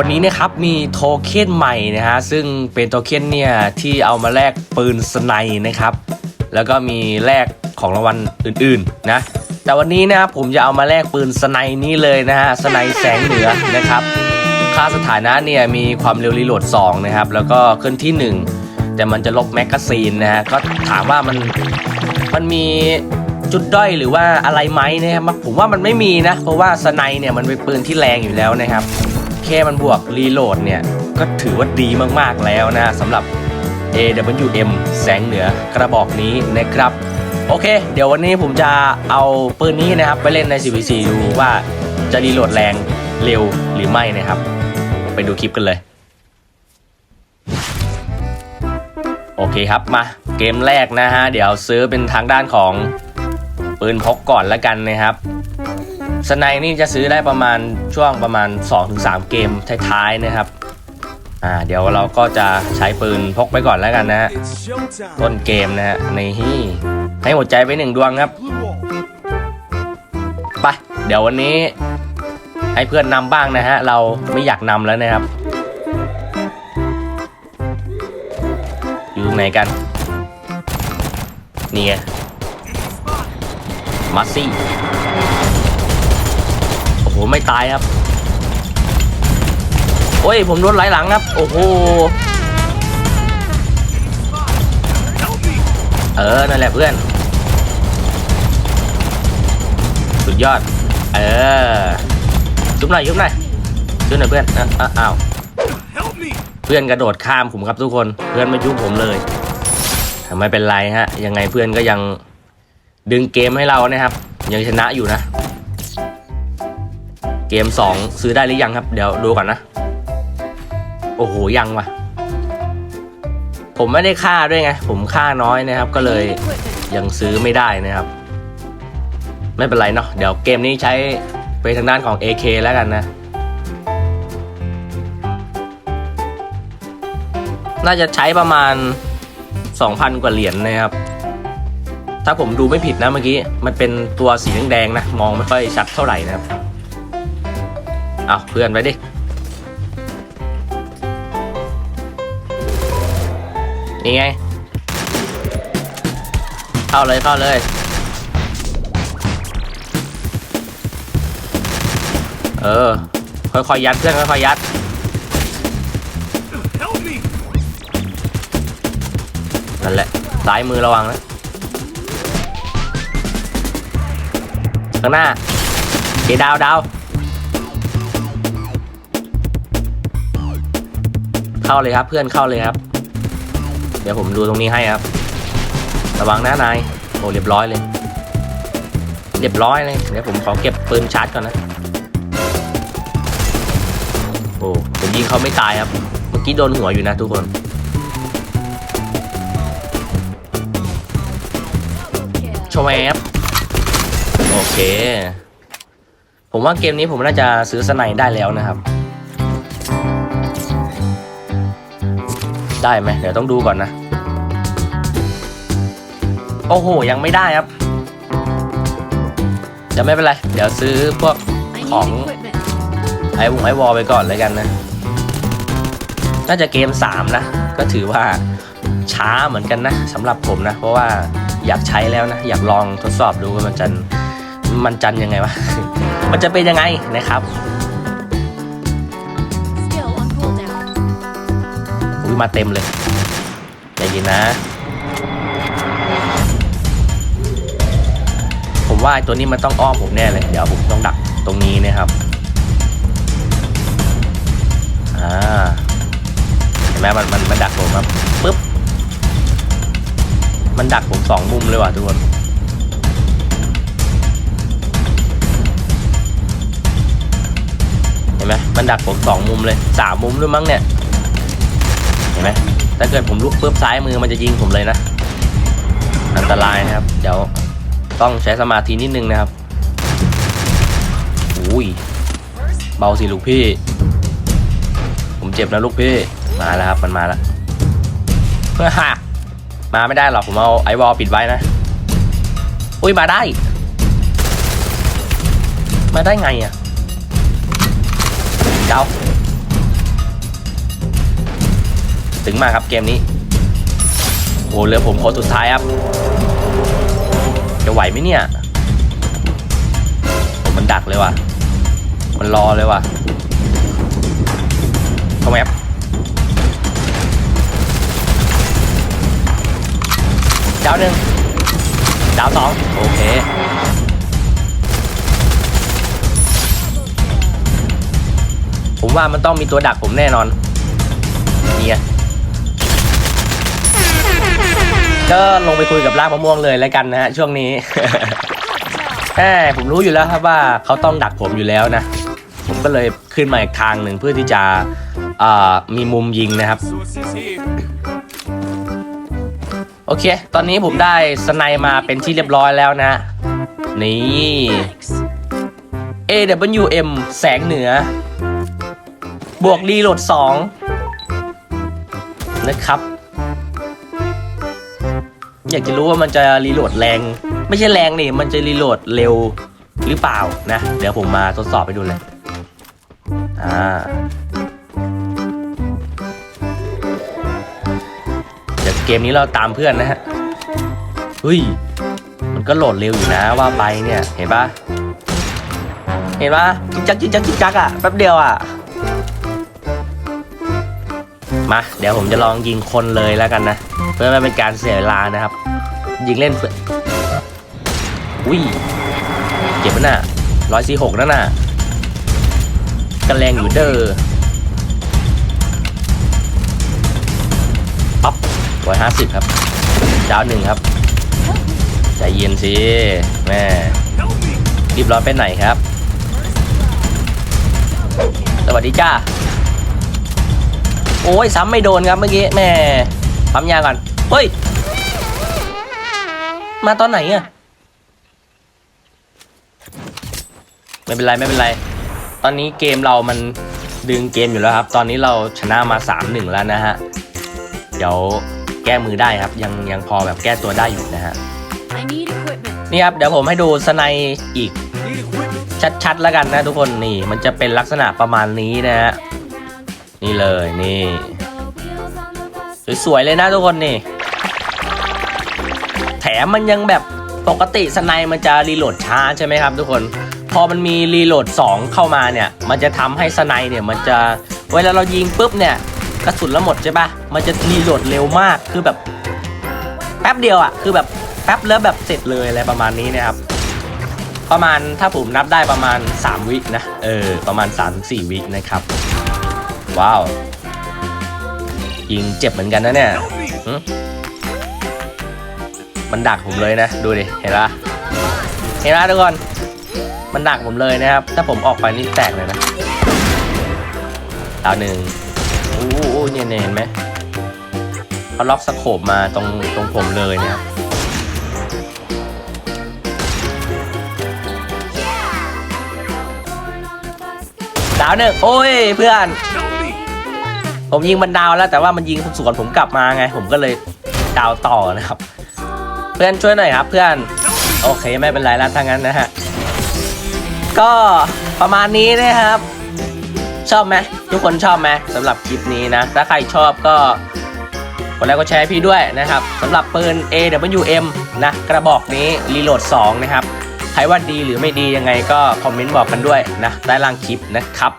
วันนี้นะครับมีโทเค็นใหม่นะฮะซึ่งเป็นโทเค็นเนี่ยที่เอามาแลกปืนสไนนะครับ แล้วก็มีแลกของรางวัลอื่นๆนะแต่วันนี้นะครับผมจะเอามาแลกปืนสไนนี้เลยนะฮะสไนแสงเหนือนะครับ ค่าสถานะเนี่ยมีความเร็วรีโหลด2นะครับแล้วก็ขึ้นที่ 1 แต่มันจะลบแมกกาซีนนะฮะก็ถามว่ามันมันมีจุดด้อยหรือว่าอะไรไหมนะครับผมว่ามันไม่มีนะ เพราะว่าสไนเนี่ยมันเป็นปืนที่แรงอยู่แล้วนะครับ แค่มันบวกรีโหลดเนี่ย ก็ถือว่าดีมากๆแล้วนะสำหรับ AWM แสงเหนือกระบอกนี้นะครับ โอเค เดี๋ยววันนี้ผมจะเอาปืนนี้นะครับ ไปเล่นใน CVC ดูว่าจะรีโหลดแรงเร็วหรือไม่นะครับ ไปดูคลิปกันเลย โอเคครับมาเกมแรกนะฮะ เดี๋ยวซื้อเป็นทางด้านของปืนพกก่อนแล้วกันนะครับ สไนนี่จะซื้อได้ประมาณช่วงประมาณ 2-3 เกมท้ายๆนะครับอ่าเดี๋ยวเราก็จะใช้ปืนพกไปก่อนแล้วกันนะฮะต้นเกมนะฮะในที่ให้หัวใจไปหนึ่งดวงครับไปเดี๋ยววันนี้ให้เพื่อนนำบ้างนะฮะเราไม่อยากนำแล้วนะครับ อยู่ตรงไหนกันนี่ไงมาซี่ หไม่ตายครับ โอ้ย ผมโดนไหลหลังครับ โอ้โห เออ นั่นแหละเพื่อน สุดยอด เออยุบหน่อยยุบหน่อยยุบหน่อยเพื่อนอ้าวเพื่อนกระโดดข้ามผมครับทุกคน เพื่อนไม่ยุบผมเลยไม่เป็นไรฮะ ยังไงเพื่อนก็ยังดึงเกมให้เรานะครับ ยังชนะอยู่นะ เกม 2 ซื้อได้หรือยังครับ เดี๋ยวดูก่อนนะ โอ้โห ยังว่ะ ผมไม่ได้ค่าด้วยไง ผมค่าน้อยนะครับ ก็เลยยังซื้อไม่ได้นะครับ ไม่เป็นไรเนาะเดี๋ยวเกมนี้ใช้ไปทางด้านของ AK แล้วกันนะ น่าจะใช้ประมาณ 2,000 กว่าเหรียญนะครับ ถ้าผมดูไม่ผิดนะเมื่อกี้ มันเป็นตัวสีแดงๆนะ มองไม่ค่อยชัดเท่าไหร่นะครับ เอาเพื่อนไปดิ นี่ไง เข้าเลยเข้าเลย เออ ค่อยๆยัดเพื่อนค่อยๆยัดนั่นแหละซ้ายมือระวังนะข้างหน้าเอดาวดาว เข้าเลยครับ เพื่อนเข้าเลยครับ เดี๋ยวผมดูตรงนี้ให้ครับ ระวังนะนายโอ้เรียบร้อยเลย เรียบร้อยเลยเดี๋ยวผมขอเก็บปืนชาร์จก่อนนะโอ้ผมยิงเขาไม่ตายครับ เมื่อกี้โดนหัวอยู่นะทุกคนชว์แอปโอเค ผมว่าเกมนี้ผมน่าจะซื้อสไนได้แล้วนะครับ ได้ไหมเดี๋ยวต้องดูก่อนนะ โอ้โห ยังไม่ได้ครับจะไม่เป็นไร เดี๋ยวซื้อพวกของไอวงไอวอลไปก่อนเลยกันนะ น่าจะเกม 3 นะ ก็ถือว่าช้าเหมือนกันนะสำหรับผมนะ เพราะว่าอยากใช้แล้วนะ อยากลองทดสอบดูว่ามันจะมันจันยังไงวะ มันจะเป็นยังไงนะครับ อุ้ยมาเต็มเลยใจเย็นนะ ผมว่าตัวนี้มันต้องอ้อมผมแน่เลย เดี๋ยวผมต้องดักตรงนี้นะครับอ่าเห็นไหมมันมันมันดักผมครับปึ๊บมันดักผมสองมุมเลยว่ะทุกคนเห็นไหมมันดักผมสองมุมเลยสามมุมด้วยมั้งเนี่ย ห็นไหมถ้าเกิดผมลุกปุ๊บซ้ายมือมันจะยิงผมเลยนะ อันตรายนะครับ เดี๋ยวต้องใช้สมาธินิดนึงนะครับอุ้ยเบาสิลูกพี่ ผมเจ็บนะลูกพี่ มาแล้วครับมันมาแล้วเพื่อหักมาไม่ได้หรอกผมเอาไอวอลปิดไว้นะ อุ้ยมาได้ มาได้ไงอะเจ้า ตึงมากครับเกมนี้โอ้เหลือผมคนสุดท้ายครับ จะไหวไหมเนี่ยผมมันดักเลยว่ะ มันรอเลยว่ะเข้าแมปดาวหนึ่งดาวสองโอเคผมว่ามันต้องมีตัวดักผมแน่นอนนี่ไก็ลงไปคุยกับรากมะม่วงเลยแล้วกันนะฮะช่วงนี้ แหมผมรู้อยู่แล้วครับว่าเขาต้องดักผมอยู่แล้วนะ ผมก็เลยขึ้นมาอีกทางหนึ่งเพื่อที่จะอ่ามีมุมยิงนะครับ Sources here. โอเค ตอนนี้ผมได้สไนมาเป็นที่เรียบร้อยแล้วนะ นี่ AWM แสงเหนือ บวกรีโหลด 2 นะครับ อยากจะรู้ว่ามันจะรีโหลดแรง ไม่ใช่แรงนี่ มันจะรีโหลดเร็วหรือเปล่านะ เดี๋ยวผมมาทดสอบไปดูเลย อ่า เดี๋ยวเกมนี้เราตามเพื่อนนะฮะเฮ้ย มันก็โหลดเร็วอยู่นะว่าไปเนี่ย เห็นปะเห็นปะจิ๊กจักจิ๊กจักจิ๊กจักอะแป๊บเดียวอะ มา เดี๋ยวผมจะลองยิงคนเลยแล้วกันนะ เพื่อไม่เป็นการเสียเวลานะครับ ยิงเล่นเพื่ออุ้ยเจ็บปะน่ะร้อยสี่หกนั่นน่ะกันแรงอยู่เด้อปั๊บร้อยห้าสิบครับ ดาวหนึ่งครับใจเย็นสิแม่รีบร้อนไปไหนครับ สวัสดีจ้าโอ้ยซ้ำไม่โดนครับเมื่อกี้แม่ ปั๊มยาก่อน เฮ้ย มาตอนไหนอะไม่เป็นไรไม่เป็นไร ตอนนี้เกมเรามันดึงเกมอยู่แล้วครับ ตอนนี้เราชนะมา 3-1 แล้วนะฮะ เดี๋ยวแก้มือได้ครับ ยังยังพอแบบแก้ตัวได้อยู่นะฮะ I need equipment. นี่ครับ เดี๋ยวผมให้ดูสไนด์อีก Need equipment. ชัดๆแล้วกันนะทุกคนนี่ มันจะเป็นลักษณะประมาณนี้นะฮะ นี่เลยนี่ สวยๆเลยนะทุกคนนี่ แถมมันยังแบบปกติสไนมันจะรีโหลดช้าใช่ไหมครับทุกคน พอมันมีรีโหลด 2 เข้ามาเนี่ย มันจะทำให้สไนเนี่ยมันจะเวลาเรายิงปุ๊บเนี่ยกระสุนละหมดใช่ปะมันจะรีโหลดเร็วมากคือแบบ แป๊บเดียวอะ่ะคือแบบแป๊บแล้วแบบเสร็จเลยอะไรประมาณนี้นะครับ ประมาณถ้าผมนับได้ประมาณ 3 วินะเออประมาณ 3-4 วินะครับ ว้าว ยิงเจ็บเหมือนกันนะเนี่ยหึมันดักผมเลยนะ ดูดิ เห็นปะเห็นปะทุกคน มันดักผมเลยนะครับ ถ้าผมออกไปนี่แตกเลยนะดาวหนึ่งอู้อู้เนี่ยเนี่ยเห็นไหมเขาล็อกสโคปมาตรงตรงผมเลยนะครับดาวหนึ่งโอ้ยเพื่อน ผมยิงมันดาวแล้วแต่ว่ามันยิงสวนผมกลับมาไง ผมก็เลยดาวต่อนะครับ เพื่อนช่วยหน่อยครับ เพื่อนโอเคไม่เป็นไรแล้วถ้างั้นนะฮะก็ประมาณนี้นะครับ ชอบไหมทุกคนชอบไหมสำหรับคลิปนี้นะ ถ้าใครชอบก็กดไลค์กดแชร์พี่ด้วยนะครับสำหรับปืน AWM นะกระบอกนี้รีโหลด 2 นะครับใครว่าดีหรือไม่ดียังไงก็คอมเมนต์บอกกันด้วยนะใต้ล่างคลิปนะครับ